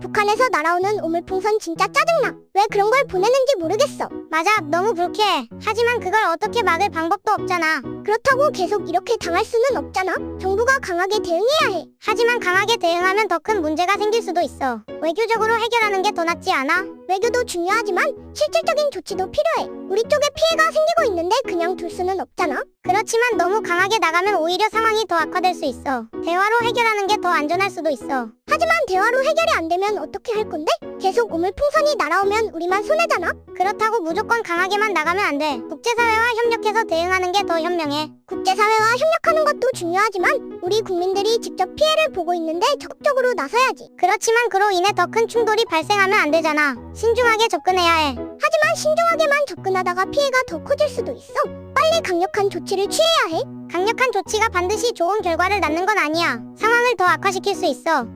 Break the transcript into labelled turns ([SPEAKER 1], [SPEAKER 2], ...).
[SPEAKER 1] 북한에서 날아오는 오물풍선 진짜 짜증나. 왜 그런 걸 보내는지 모르겠어.
[SPEAKER 2] 맞아, 너무 불쾌해. 하지만 그걸 어떻게 막을 방법도 없잖아.
[SPEAKER 1] 그렇다고 계속 이렇게 당할 수는 없잖아. 정부가 강하게 대응해야 해.
[SPEAKER 2] 하지만 강하게 대응하면 더 큰 문제가 생길 수도 있어. 외교적으로 해결하는 게 더 낫지 않아?
[SPEAKER 1] 외교도 중요하지만 실질적인 조치도 필요해. 우리 쪽에 피해가 생기고 있는데 그냥 둘 수는 없잖아.
[SPEAKER 2] 그렇지만 너무 강하게 나가면 오히려 상황이 더 악화될 수 있어. 대화로 해결하는 게 더 안전할 수도 있어.
[SPEAKER 1] 하지만 대화로 해결이 안 되면 어떻게 할 건데? 계속 오물풍선이 날아오면 우리만 손해잖아.
[SPEAKER 2] 그렇다고 무조건 강하게만 나가면 안 돼. 국제사회와 협력해서 대응하는 게 더 현명해.
[SPEAKER 1] 국제사회와 협력하는 것도 중요하지만 우리 국민들이 직접 피해를 보고 있는데 적극적으로 나서야지.
[SPEAKER 2] 그렇지만 그로 인해 더 큰 충돌이 발생하면 안 되잖아. 신중하게 접근해야 해.
[SPEAKER 1] 하지만 신중하게만 접근하다가 피해가 더 커질 수도 있어. 빨리 강력한 조치를 취해야 해.
[SPEAKER 2] 강력한 조치가 반드시 좋은 결과를 낳는 건 아니야. 상황을 더 악화시킬 수 있어.